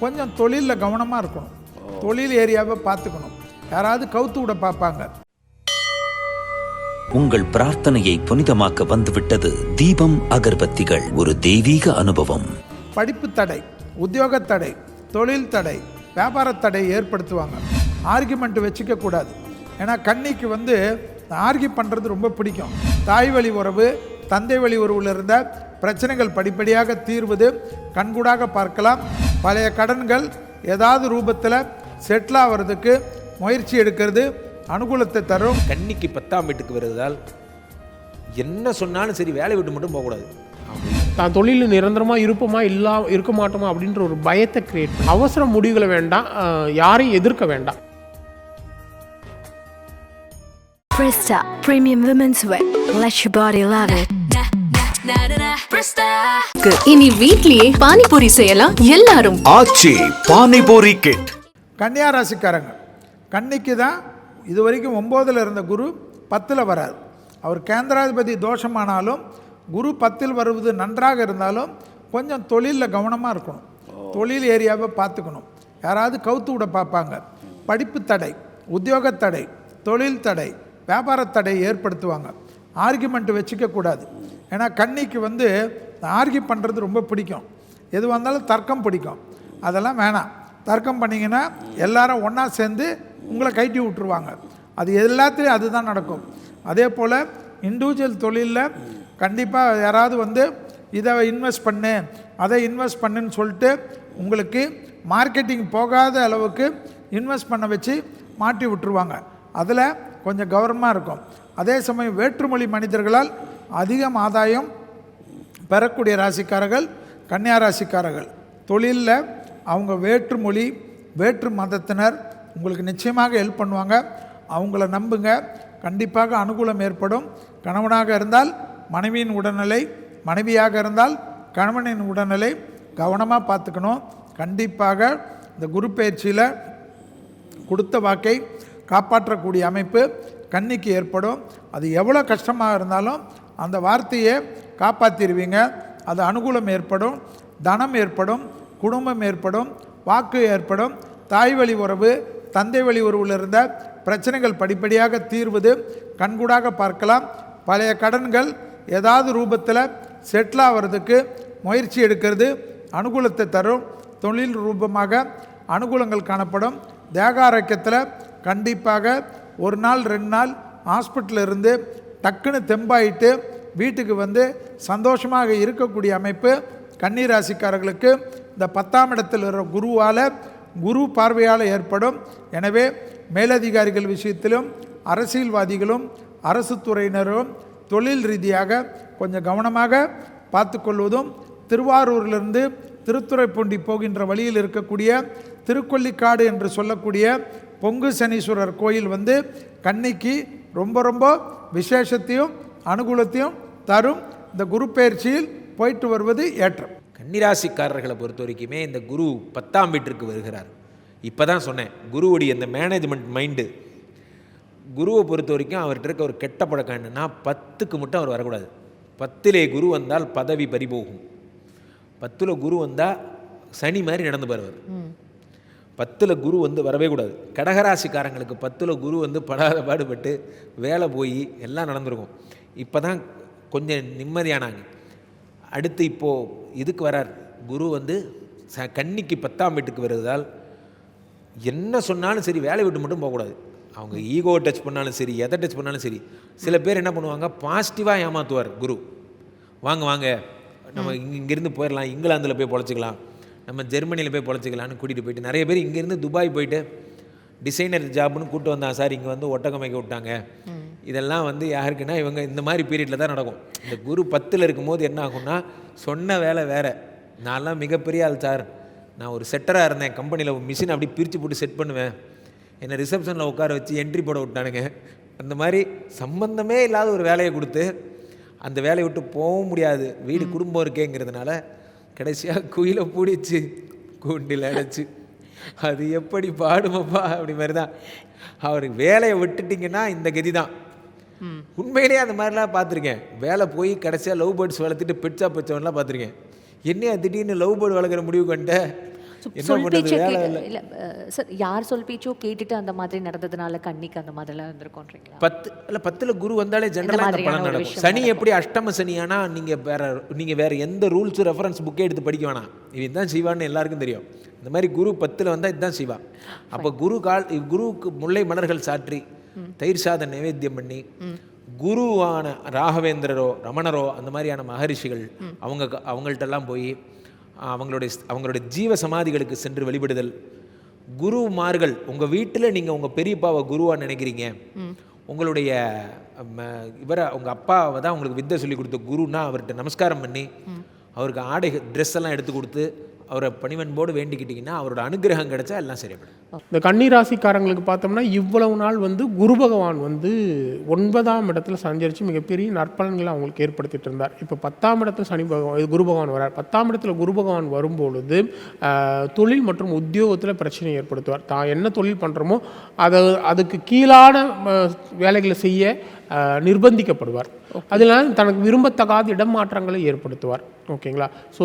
கொஞ்சம் தொழிலில் கவனமாக இருக்கணும். தொழில் ஏரியாவை பார்த்துக்கணும். யாராவது கவுத்து விட பார்ப்பாங்க. உங்கள் பிரார்த்தனையை புனிதமாக்க வந்துவிட்டது தீபம் அகர்பத்திகள். ஒரு தெய்வீக அனுபவம். படிப்பு தடை உத்தியோக தடை தொழில் தடை வியாபார தடை ஏற்படுத்துவாங்க. ஆர்கியூமெண்ட் வச்சுக்க கூடாது. ஏன்னா கன்னிக்கு வந்து ஆர்கியூ பண்ணுறது ரொம்ப பிடிக்கும். தாய் வழி உறவு தந்தை வழி உறவில் இருந்த பிரச்சனைகள் படிப்படியாக தீர்வது கண்கூடாக பார்க்கலாம். பழைய கடன்கள் ஏதாவது ரூபத்தில் செட்டில் ஆகிறதுக்கு முயற்சி எடுக்கிறது அனுகூலத்தை தரும். கன்னிக்கு பத்தாம் வீட்டுக்கு வருவதால் என்ன சொன்னாலும் சரி வேலை விட்டு மட்டும் போகக்கூடாது. தான் தொழிலில் நிரந்தரமாக இருப்போமா இல்லா இருக்க மாட்டோமா அப்படின்ற ஒரு பயத்தை கிரியேட் அவசர முடிவுகளை வேண்டாம் யாரையும் எதிர்க்க வேண்டாம். Presta Premium Women's Wear. Let your body love it. இனி வீட்லயே பானிபூரி செய்யலாம் எல்லாரும். ஆச்சி பானிபூரி கிட் கன்னியா ராசிக்காரங்க. கன்னிக்கு தான் இது வரைக்கும் ஒம்போதில் இருந்த குரு பத்தில் வரார். அவர் கேந்திராதிபதி தோஷமானாலும் குரு பத்தில் வருவது நன்றாக இருந்தாலும் கொஞ்சம் தொழிலில் கவனமாக இருக்கணும். தொழில் ஏரியாவை பார்த்துக்கணும். யாராவது கவுத்து விட பார்ப்பாங்க. படிப்பு தடை உத்தியோக தடை தொழில் தடை வியாபார தடை ஏற்படுத்துவாங்க. ஆர்கியூமெண்ட் வச்சுக்க கூடாது ஏன்னா கண்ணிக்கு வந்து ஆர்கி பண்ணுறது ரொம்ப பிடிக்கும். எது வந்தாலும் தர்க்கம் பிடிக்கும். அதெல்லாம் வேணாம். தர்க்கம் பண்ணிங்கன்னா எல்லாரும் ஒன்றா சேர்ந்து உங்களை கைட்டி விட்டுருவாங்க. அது எல்லாத்துலேயும் அதுதான் நடக்கும். அதே போல் இண்டிவிஜுவல் தொழிலில் கண்டிப்பாக யாராவது வந்து இதை இன்வெஸ்ட் பண்ணு அதை இன்வெஸ்ட் பண்ணுன்னு சொல்லிட்டு உங்களுக்கு மார்க்கெட்டிங் போகாத அளவுக்கு இன்வெஸ்ட் பண்ண வச்சு மாட்டி விட்டுருவாங்க. அதில் கொஞ்சம் கௌரவமாக இருக்கும். அதே சமயம் வேற்றுமொழி மனிதர்களால் அதிகம் ஆதாயம் பெறக்கூடிய ராசிக்காரர்கள் கன்னியா ராசிக்காரர்கள். தொழிலில் அவங்க வேற்று மொழி வேற்று மதத்தினர் உங்களுக்கு நிச்சயமாக ஹெல்ப் பண்ணுவாங்க. அவங்கள நம்புங்க. கண்டிப்பாக அனுகூலம் ஏற்படும். கணவனாக இருந்தால் மனைவியின் உடல்நிலை மனைவியாக இருந்தால் கணவனின் உடல்நிலை கவனமாக பார்த்துக்கணும். கண்டிப்பாக இந்த குரு பயிற்சியில் கொடுத்த வாக்கை காப்பாற்றக்கூடிய அமைப்பு கன்னிக்கு ஏற்படும். அது எவ்வளோ கஷ்டமாக இருந்தாலும் அந்த வார்த்தையை காப்பாற்றிடுவீங்க அது அனுகூலம் ஏற்படும் தனம் ஏற்படும் குடும்பம் ஏற்படும் வாக்கு ஏற்படும் தாய் வழி உறவு தந்தை வழி உறவில் இருந்த பிரச்சனைகள் படிப்படியாக தீர்வது கண்கூடாக பார்க்கலாம். பழைய கடன்கள் ஏதாவது ரூபத்தில் செட்டில் ஆகிறதுக்கு முயற்சி எடுக்கிறது அனுகூலத்தை தரும். தொழில் ரூபமாக அனுகூலங்கள் காணப்படும். தேக ஆரோக்கியத்தில் கண்டிப்பாக ஒரு நாள் ரெண்டு நாள் ஹாஸ்பிட்டலில் இருந்து டக்குன்னு தெம்பாயிட்டு வீட்டுக்கு வந்து சந்தோஷமாக இருக்கக்கூடிய அமைப்பு கன்னி ராசிக்காரர்களுக்கு இந்த பத்தாம் இடத்தில் இருக்கிற குருவால் குரு பார்வையால் ஏற்படும். எனவே மேலதிகாரிகள் விஷயத்திலும் அரசியல்வாதிகளும் அரசு துறையினரும் தொழில் ரீதியாக கொஞ்சம் கவனமாக பார்த்து கொள்வதும் திருவாரூரிலிருந்து திருத்துறைப்பூண்டி போகின்ற வழியில் இருக்கக்கூடிய திருக்கொல்லிக்காடு என்று சொல்லக்கூடிய பொங்கு சனீஸ்வரர் கோயில் வந்து கன்னிக்கு ரொம்ப ரொம்ப விசேஷத்தையும் அனுகூலத்தையும் தரும். இந்த குரு பயிற்சியில் போயிட்டு வருவது ஏற்றம். கன்னிராசிக்காரர்களை பொறுத்த வரைக்குமே இந்த குரு பத்தாம் வீட்டிற்கு வருகிறார். இப்போ தான் சொன்னேன் குருவுடைய இந்த மேனேஜ்மெண்ட் மைண்டு குருவை பொறுத்த வரைக்கும் அவர்கிட்ட இருக்க ஒரு கெட்ட பழக்கம் என்னென்னா பத்துக்கு மட்டும் அவர் வரக்கூடாது. பத்திலே குரு வந்தால் பதவி பறிபோகும். பத்தில் குரு வந்தால் சனி மாதிரி நடந்து போகிறவர் பத்தில் குரு வந்து வரவே கூடாது. கடகராசிக்காரங்களுக்கு பத்தில் குரு வந்து படாத பாடுபட்டு வேலை போய் எல்லாம் நடந்திருக்கும். இப்போ தான் கொஞ்சம் நிம்மதியானாங்க. அடுத்து இப்போது இதுக்கு வரார். குரு வந்து ச கன்னிக்கு பத்தாம் வீட்டுக்கு வருவதால் என்ன சொன்னாலும் சரி வேலை விட்டு மட்டும் போகக்கூடாது. அவங்க ஈகோ டச் பண்ணாலும் சரி எதை டச் பண்ணாலும் சரி சில பேர் என்ன பண்ணுவாங்க பாசிட்டிவாக ஏமாற்றுவார் குரு. வாங்க வாங்க நம்ம இங்க- இங்கேருந்து போயிடலாம் இங்கிலாந்தில் போய் பொழைச்சிக்கலாம். நம்ம ஜெர்மனியில் போய் பொழைச்சிக்கலாம்னு கூட்டிகிட்டு போயிட்டு நிறைய பேர் இங்கேருந்து துபாய் போயிட்டு டிசைனர் ஜாப்னு கூப்பிட்டு வந்தான் சார். இங்கே வந்து ஒட்டகம் வைக்க விட்டாங்க இதெல்லாம் வந்து யாருக்குன்னா இவங்க இந்த மாதிரி பீரியடில் தான் நடக்கும். இந்த குரு பத்தில் இருக்கும்போது என்ன ஆகும்னா சொன்ன வேலை வேறு. நான்லாம் மிகப்பெரிய ஆள் சார். நான் ஒரு செட்டராக இருந்தேன். கம்பெனியில் மிஷின் அப்படி பிரித்து போட்டு செட் பண்ணுவேன். என்னை ரிசப்ஷனில் உட்கார வச்சு என்ட்ரி போட விட்டானுங்க. அந்த மாதிரி சம்பந்தமே இல்லாத ஒரு வேலையை கொடுத்து அந்த வேலையை விட்டு போகவும் முடியாது. வீடு குடும்பம் இருக்கேங்கிறதுனால கடைசியாக குயிலை பிடிச்சி கூண்டில் அடைச்சி அது எப்படி பாடுமப்பா? அப்படி மாதிரி தான் அவர் வேலையை விட்டுட்டிங்கன்னா இந்த கதி தான் உண்மையிலேயே அந்த மாதிரிலாம் பார்த்துருக்கேன். வேலை போய் கடைசியாக லவ் பேர்ட்ஸ் வளர்த்துட்டு பெட்ஸாக வச்சவன்லாம் பார்த்துருக்கேன். என்னையா திடீர்னு லவ் பேர்டு வளர்க்குற முடிவு கொண்ட சொல் பேச்சை கேட்டு இல்லை. சார் யார் சொல் பேச்சோ கேட்டுட்டு அந்த மாதிரி நடந்ததுனால கண்ணிக்கு அந்த மாதிரிலாம் இருந்திருக்கோன்றீங்களா பத்து இல்லை பத்தில் குரு வந்தாலே ஜென்ரலாக பலன் நடக்கும். சனி எப்படி அஷ்டம சனியானா நீங்கள் வேற நீங்கள் வேற எந்த ரூல்ஸ் ரெஃபரன்ஸ் புக்கே எடுத்து படிக்க வேணாம். இவன் தான் சிவான்னு எல்லாருக்கும் தெரியும். இந்த மாதிரி குரு பத்தில் வந்தால் இதுதான் சிவா. அப்போ குரு கால் குருவுக்கு முல்லை மலர்கள் சாற்றி தயிர் சாதம் நைவேத்தியம் பண்ணி குருவான ராகவேந்திரரோ ரமணரோ அந்த மாதிரியான மகரிஷிகள் அவங்க அவங்கள்ட்டெல்லாம் போய் அவங்களுடைய அவங்களுடைய ஜீவ சமாதிகளுக்கு சென்று வழிபடுதல். குருமார்கள் உங்கள் வீட்டில் நீங்கள் உங்கள் பெரியப்பாவை குருவாக நினைக்கிறீங்க. உங்களுடைய இவரை உங்கள் அப்பாவை தான் உங்களுக்கு வித்தை சொல்லி கொடுத்த குருன்னா அவர்கிட்ட நமஸ்காரம் பண்ணி அவருக்கு ஆடை ட்ரெஸ் எல்லாம் எடுத்து கொடுத்து அவரை பணிவன்போடு வேண்டிக்கிட்டிங்கன்னா அவரோட அனுகிரகம் கிடைச்சா எல்லாம் சரிப்படும் இந்த கன்னிராசிக்காரங்களுக்கு பார்த்தோம்னா இவ்வளவு நாள் வந்து குரு பகவான் வந்து ஒன்பதாம் இடத்துல சஞ்சரித்து மிகப்பெரிய நற்பலன்களை அவங்களுக்கு ஏற்படுத்திட்டு இருந்தார். இப்போ பத்தாம் இடத்துல சனி பகவான் இது குரு பகவான் வரார். பத்தாம் இடத்துல குரு பகவான் வரும்பொழுது தொழில் மற்றும் உத்தியோகத்தில் பிரச்சனை ஏற்படுத்துவார். தான் என்ன தொழில் பண்ணுறோமோ அதை அதுக்கு கீழான வேலைகளை செய்ய நிர்பந்திக்கப்படுவார். அதனால தனக்கு விரும்பத்தகாத இடமாற்றங்களை ஏற்படுத்துவார். ஓகேங்களா? ஸோ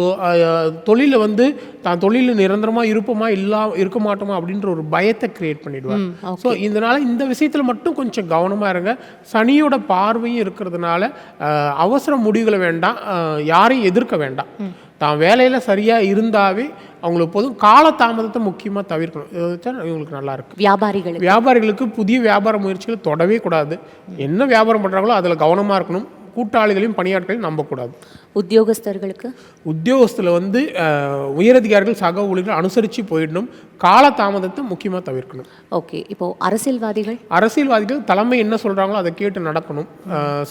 தொழிலில் வந்து தான் தொழிலில் நிரந்தரமாக இருப்போமா இல்லா இருக்க மாட்டோமா அப்படின்ற ஒரு பயத்தை கிரியேட் பண்ணிடுவார். ஸோ இதனால இந்த விஷயத்தில் மட்டும் கொஞ்சம் கவனமாக இருங்க. சனியோட பார்வையும் இருக்கிறதுனால அவசர முடிவுகளை வேண்டாம். யாரையும் எதிர்க்க வேண்டாம். தான் வேலையில் சரியாக இருந்தாவே அவங்களுக்கு போதும். காலதாமதத்தை முக்கியமாக தவிர்க்கணும். இவங்களுக்கு நல்லா இருக்கும் வியாபாரிகளுக்கு. வியாபாரிகளுக்கு புதிய வியாபார முயற்சிகளை தொடவே கூடாது. என்ன வியாபாரம் பண்ணுறாங்களோ அதில் கவனமாக இருக்கணும். கூட்டாளிகளையும் பணியாட்களையும் நம்பக்கூடாது. உத்தியோகஸ்தர்களுக்கு? உத்தியோகத்தில் வந்து உயரதிகாரிகள் சக ஊழியர்கள் அனுசரித்து போயிடணும். காலதாமதத்தை முக்கியமாக தவிர்க்கணும். ஓகே. இப்போ அரசியல்வாதிகள்? அரசியல்வாதிகள் தலைமை என்ன சொல்கிறாங்களோ அதை கேட்டு நடக்கணும்.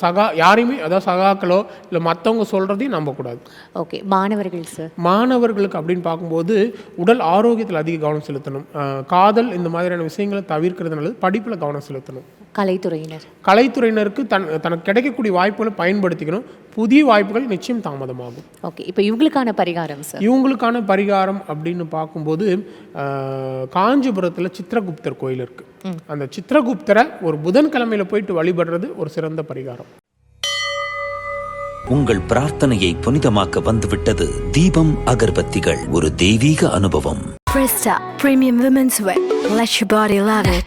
சகா யாரையுமே அதாவது சகாக்களோ இல்லை மற்றவங்க சொல்கிறதையும் நம்பக்கூடாது. ஓகே. மாணவர்கள் சார் மாணவர்களுக்கு அப்படின்னு பார்க்கும்போது உடல் ஆரோக்கியத்தில் அதிக கவனம் செலுத்தணும். காதல் இந்த மாதிரியான விஷயங்களை தவிர்க்கிறது நல்லது. படிப்பில் கவனம் செலுத்தணும். கலைத்துறையினர். கலைத்துறையினருக்கு தன் தனக்கு கிடைக்கக்கூடிய வாய்ப்புகளை பயன்படுத்திக்கணும். புதிய வாய்ப்புகள் நிச்சயம் தாமதமாகும். ஓகே இப்போ இவங்களுக்கான பரிகாரம் சார். இவங்களுக்கான பரிகாரம் அப்படின்னு பார்க்கும்போது காஞ்சிபுரத்தில் சித்திரகுப்தர் கோயில் இருக்கு. அந்த சித்திரகுப்தரை ஒரு புதன்கிழமையில போயிட்டு வழிபடுறது ஒரு சிறந்த பரிகாரம். உங்கள் பிரார்த்தனையை புனிதமாக்க வந்துவிட்டது தீபம் அகர்பத்திகள். ஒரு தெய்வீக அனுபவம். Presta Premium Women's Wear. Let your body love it.